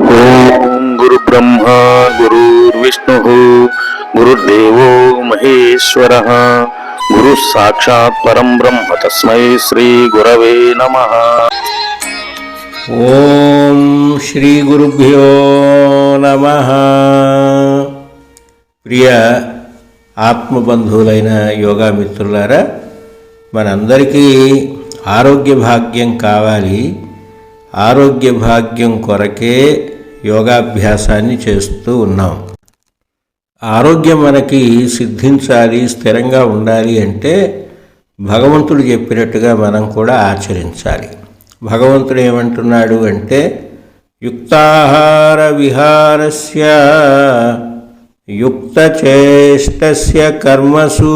ఓం గురు బ్రహ్మ గురుర్విష్ణు గురుర్దేవో మహేశ్వర గురు సాక్షాత్ పరం బ్రహ్మ తస్మై శ్రీ గురవే నమ. ఓం శ్రీ గురుభ్యో నమ. ప్రియ ఆత్మబంధువులైన యోగా మిత్రులారా మనందరికీ ఆరోగ్య భాగ్యం కావాలి. ఆరోగ్య భాగ్యం కొరకే యోగాభ్యాసాన్ని చేస్తూ ఉన్నాం. ఆరోగ్యం మనకి సిద్ధించాలి స్థిరంగా ఉండాలి అంటే భగవంతుడు చెప్పినట్టుగా మనం కూడా ఆచరించాలి. భగవంతుడు ఏమంటున్నాడు అంటే యుక్తాహార విహారస్య యుక్తచేష్టస్య కర్మసు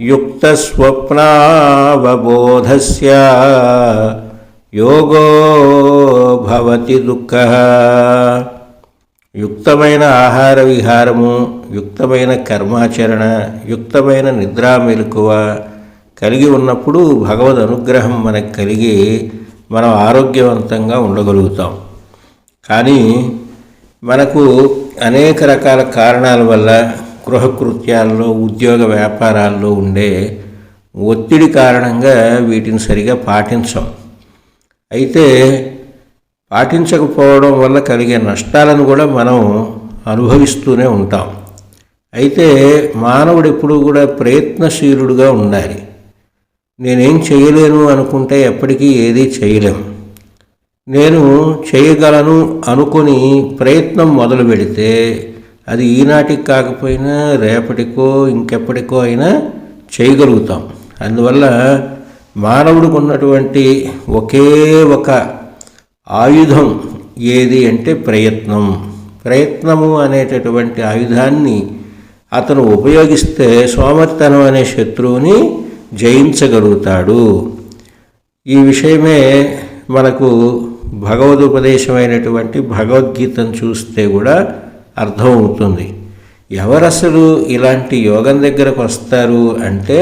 యుక్తస్వప్నావబోధస్య యోగో భవతి దుఃఖ. యుక్తమైన ఆహార విహారము యుక్తమైన కర్మాచరణ యుక్తమైన నిద్రా మెలకువ కలిగి ఉన్నప్పుడు భగవద్ అనుగ్రహం మనకు కలిగి మనం ఆరోగ్యవంతంగా ఉండగలుగుతాం. కానీ మనకు అనేక రకాల కారణాల వల్ల గృహకృత్యాల్లో ఉద్యోగ వ్యాపారాల్లో ఉండే ఒత్తిడి కారణంగా వీటిని సరిగా పాటించం. అయితే పాటించకపోవడం వల్ల కలిగే నష్టాలను కూడా మనం అనుభవిస్తూనే ఉంటాం. అయితే మానవుడు ఎప్పుడూ కూడా ప్రయత్నశీలుడుగా ఉండాలి. నేనేం చేయలేను అనుకుంటే ఎప్పటికీ ఏదీ చేయలేము నేను చేయగలను అనుకొని ప్రయత్నం మొదలు పెడితే అది ఈనాటికి కాకపోయినా రేపటికో ఇంకెప్పటికో అయినా చేయగలుగుతాం. అందువల్ల మానవుడికి ఉన్నటువంటి ఒకే ఒక ఆయుధం ఏది అంటే ప్రయత్నం. ప్రయత్నము అనేటటువంటి ఆయుధాన్ని అతను ఉపయోగిస్తే సోమర్తనం అనే శత్రువుని జయించగలుగుతాడు. ఈ విషయమే మనకు భగవదుపదేశమైనటువంటి భగవద్గీతను చూస్తే కూడా అర్థమవుతుంది. ఎవరసలు ఇలాంటి యోగం దగ్గరకు వస్తారు అంటే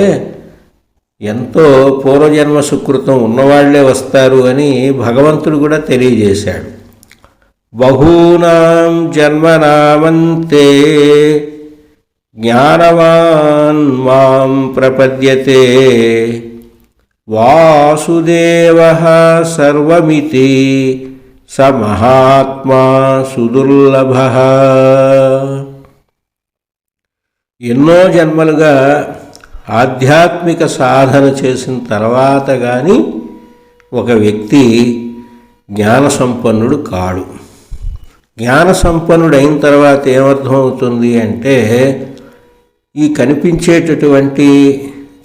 ఎంతో పూర్వజన్మ సుకృతం ఉన్నవాళ్ళే వస్తారు అని భగవంతుడు కూడా తెలియజేశాడు. బహూనాం జన్మనామంతే జ్ఞానవాన్ మాం ప్రపద్యతే వాసుదేవ సర్వమితి స మహాత్మా సుదుర్లభ. ఎన్నో జన్మలుగా ఆధ్యాత్మిక సాధన చేసిన తర్వాత కానీ ఒక వ్యక్తి జ్ఞాన సంపన్నుడు కాడు. జ్ఞాన సంపన్నుడు అయిన తర్వాత ఏమర్థమవుతుంది అంటే ఈ కనిపించేటటువంటి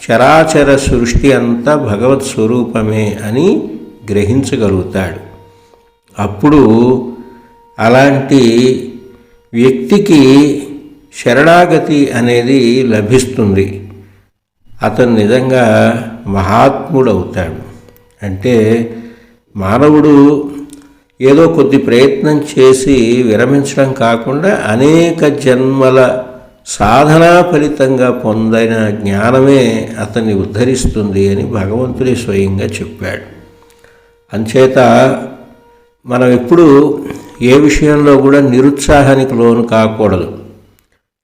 చరాచర సృష్టి అంతా భగవత్ స్వరూపమే అని గ్రహించగలుగుతాడు. అప్పుడు అలాంటి వ్యక్తికి శరణాగతి అనేది లభిస్తుంది. అతను నిజంగా మహాత్ముడవుతాడు. అంటే మానవుడు ఏదో కొద్ది ప్రయత్నం చేసి విరమించడం కాకుండా అనేక జన్మల సాధనా ఫలితంగా పొందిన జ్ఞానమే అతన్ని ఉద్ధరిస్తుంది అని భగవంతుడే స్వయంగా చెప్పాడు. అంచేత మనం ఎప్పుడు ఏ విషయంలో కూడా నిరుత్సాహానికి లోను కాకూడదు.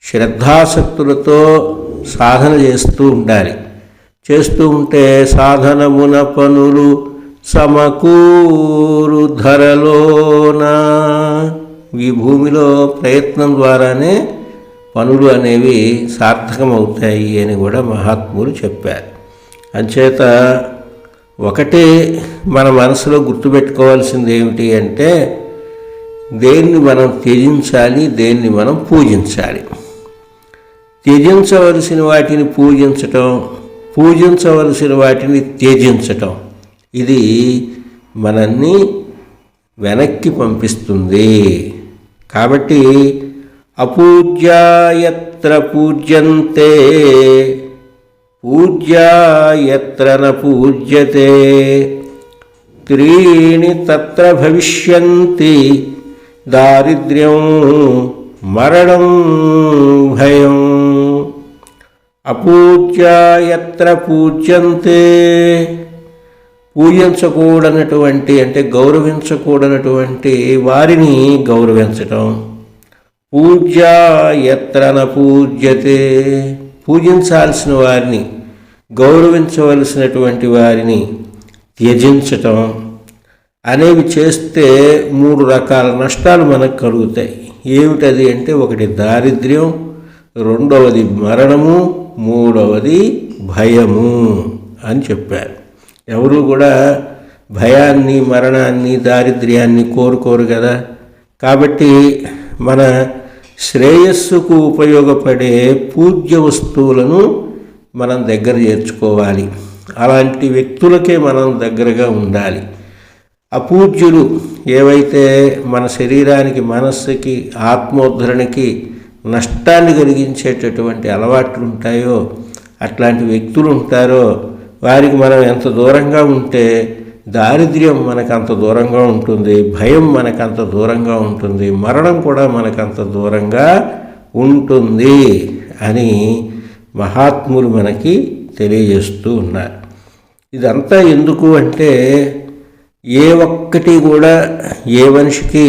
శ్రద్ధాసక్తులతో సాధన చేస్తూ ఉండాలి. చేస్తూ ఉంటే సాధనమున పనులు సమకూరు ధరలోన. ఈ భూమిలో ప్రయత్నం ద్వారానే పనులు అనేవి సార్థకమవుతాయి అని కూడా మహాత్ములు చెప్పారు. అంచేత ఒకటే మన మనసులో గుర్తుపెట్టుకోవాల్సింది ఏమిటి అంటే దేన్ని మనం త్యజించాలి దేన్ని మనం పూజించాలి. త్యజించవలసిన వాటిని పూజించటం పూజించవలసిన వాటిని త్యజించటం. ఇది మనల్ని వెనక్కి పంపిస్తుంది. కాబట్టి అపూజ్యాయత్ర పూజ్యంతే పూజ్యాయత్ర న పూజ్యతే త్రీణి తత్ర భవిష్యంతి దారిద్ర్యం మరణం భయం. అపూజ్యాయత్ర పూజ్యంతే. పూజించకూడనటువంటి అంటే గౌరవించకూడనటువంటి వారిని గౌరవించటం. పూజ్యాయత్రన పూజ్యతే. పూజించాల్సిన వారిని గౌరవించవలసినటువంటి వారిని త్యజించటం. అనేవి చేస్తే మూడు రకాల నష్టాలు మనకు కలుగుతాయి. ఏమిటది అంటే ఒకటి దారిద్ర్యం రెండవది మరణము మూడవది భయము అని చెప్పారు. ఎవరు కూడా భయాన్ని మరణాన్ని దారిద్ర్యాన్ని కోరుకోరు కదా. కాబట్టి మన శ్రేయస్సుకు ఉపయోగపడే పూజ్య వస్తువులను మనం దగ్గర చేర్చుకోవాలి. అలాంటి వ్యక్తులకే మనం దగ్గరగా ఉండాలి. అపూజ్యులు ఏవైతే మన శరీరానికి మనస్సుకి ఆత్మోద్ధరణకి నష్టాన్ని కలిగించేటటువంటి అలవాట్లు ఉంటాయో అట్లాంటి వ్యక్తులు ఉంటారో వారికి మనం ఎంత దూరంగా ఉంటే దారిద్ర్యం మనకు అంత దూరంగా ఉంటుంది భయం మనకు అంత దూరంగా ఉంటుంది మరణం కూడా మనకు అంత దూరంగా ఉంటుంది అని మహాత్ములు మనకి తెలియజేస్తూ ఉన్నారు. ఇదంతా ఎందుకు అంటే ఏ ఒక్కటి కూడా ఏ మనిషికి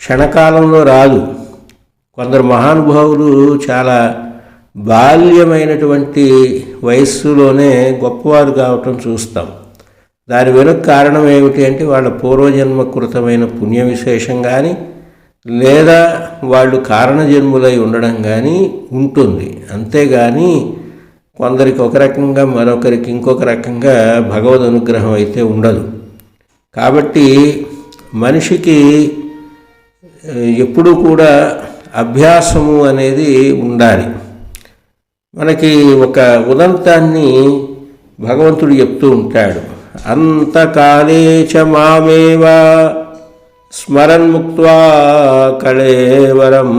క్షణకాలంలో రాదు. కొందరు మహానుభావులు చాలా బాల్యమైనటువంటి వయస్సులోనే గొప్పవారు కావటం చూస్తాం. దాని వెనుక కారణం ఏమిటి అంటే వాళ్ళ పూర్వజన్మ కృతమైన పుణ్య విశేషం కానీ లేదా వాళ్ళు కారణజన్ములై ఉండడం కానీ ఉంటుంది. అంతేగాని కొందరికి ఒక రకంగా మరొకరికి ఇంకొక రకంగా భగవద్ అనుగ్రహం అయితే ఉండదు. కాబట్టి మనిషికి ఎప్పుడూ కూడా అభ్యాసము అనేది ఉండాలి. మనకి ఒక ఉదంతాన్ని భగవంతుడు చెప్తూ ఉంటాడు. అంతకాలే చ మామేవ స్మరన్ముక్వా కళేవరం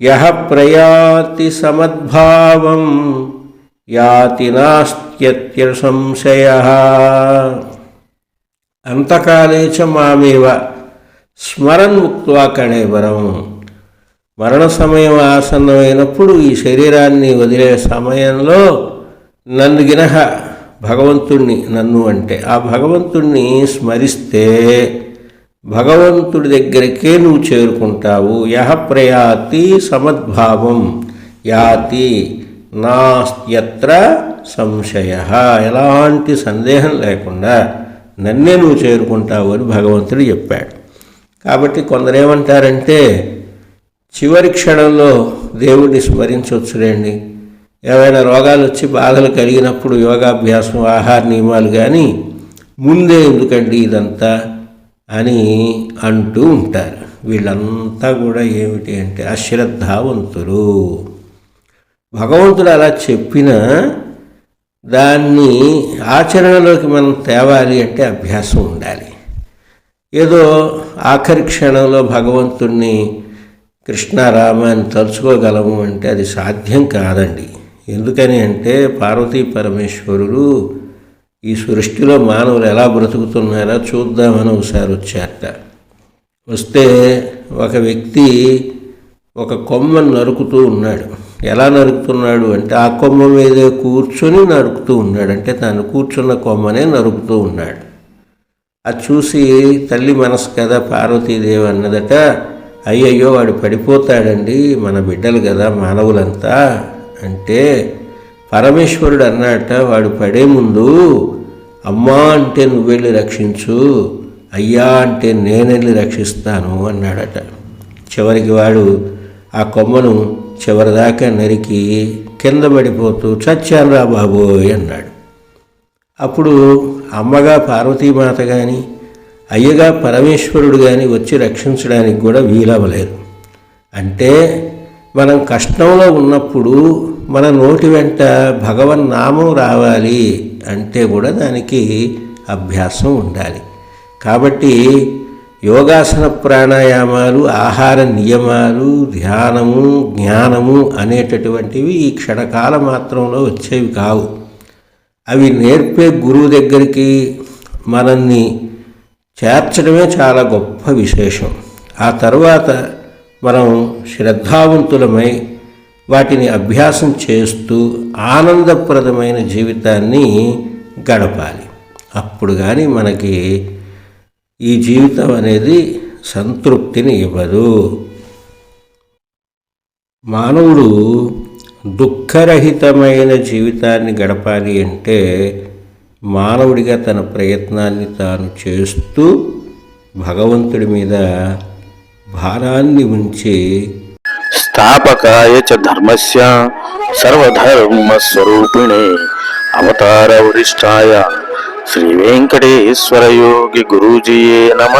యహ ప్రయాతి సమద్భావం యాతి నాస్త్యత్య సంశయ అంతకాలే చ మామేవ స్మరణ్ స్మరన్ముక్త్వా కళేవరం మరణ సమయం ఆసన్నమైనప్పుడు ఈ శరీరాన్ని వదిలే సమయంలో నన్ను గినహ భగవంతుణ్ణి నన్ను అంటే ఆ భగవంతుణ్ణి స్మరిస్తే భగవంతుడి దగ్గరికే నువ్వు చేరుకుంటావు. యహ ప్రయాతి సమద్భావం యాతి నాస్త్యత్ర సంశయ. ఎలాంటి సందేహం లేకుండా నన్నే నువ్వు చేరుకుంటావు అని భగవంతుడు చెప్పాడు. కాబట్టి కొందరు ఏమంటారంటే చివరి క్షణంలో దేవుడిని స్మరించవచ్చులేండి ఏమైనా రోగాలు వచ్చి బాధలు కలిగినప్పుడు యోగాభ్యాసం ఆహార నియమాలు కానీ ముందే ఎందుకండి ఇదంతా అని అంటూ ఉంటారు. వీళ్ళంతా కూడా ఏమిటి అంటే అశ్రద్ధావంతులు. భగవంతుడు అలా చెప్పిన దాన్ని ఆచరణలోకి మనం తేవాలి అంటే అభ్యాసం ఉండాలి. ఏదో ఆఖరి క్షణంలో భగవంతుణ్ణి కృష్ణారామ అని తలుచుకోగలము అంటే అది సాధ్యం కాదండి. ఎందుకని అంటే పార్వతీ పరమేశ్వరుడు ఈ సృష్టిలో మానవులు ఎలా బ్రతుకుతున్నారో చూద్దామని ఒకసారి వచ్చారట. వస్తే ఒక వ్యక్తి ఒక కొమ్మను నరుకుతూ ఉన్నాడు. ఎలా నరుకుతున్నాడు అంటే ఆ కొమ్మ మీదే కూర్చొని నరుకుతూ ఉన్నాడు. అంటే తాను కూర్చున్న కొమ్మనే నరుకుతూ ఉన్నాడు. అది చూసి తల్లి మనసు కదా పార్వతీదేవి అన్నదట అయ్యయ్యో వాడు పడిపోతాడండి మన బిడ్డలు కదా మానవులంతా అంటే పరమేశ్వరుడు అన్నట వాడు పడే ముందు అమ్మా అంటే నువ్వెళ్ళి రక్షించు అయ్యా అంటే నేనెళ్ళి రక్షిస్తాను అన్నాడట. చివరికి వాడు ఆ కొమ్మను చివరిదాకా నరికి కింద పడిపోతూ చచ్చానురా బాబోయ్ అన్నాడు. అప్పుడు అమ్మగా పార్వతీమాత కానీ అయ్యగా పరమేశ్వరుడు కానీ వచ్చి రక్షించడానికి కూడా వీలవ్వలేదు అంటే మనం కష్టంలో ఉన్నప్పుడు మన నోటి వెంట భగవన్ నామం రావాలి అంటే కూడా దానికి అభ్యాసం ఉండాలి. కాబట్టి యోగాసన ప్రాణాయామాలు ఆహార నియమాలు ధ్యానము జ్ఞానము అనేటటువంటివి ఈ క్షణకాల మాత్రంలో వచ్చేవి కావు. అవి నేర్పే గురువు దగ్గరికి మనల్ని చేర్చడమే చాలా గొప్ప విశేషం. ఆ తర్వాత మనం శ్రద్ధావంతులమై వాటిని అభ్యాసం చేస్తూ ఆనందప్రదమైన జీవితాన్ని గడపాలి. అప్పుడు కానీ మనకి ఈ జీవితం అనేది సంతృప్తిని ఇవ్వదు. మానవుడు దుఃఖరహితమైన జీవితాన్ని గడపాలి అంటే మానవుడిగా తన ప్రయత్నాన్ని తాను చేస్తూ భగవంతుడి మీద భారాన్ని ఉంచి స్థాపకాయ చ ధర్మస్య సర్వధర్మస్వరూపిణే అవతార వరిష్టాయ శ్రీ వెంకటేశ్వర యోగి గురూజీయే నమ.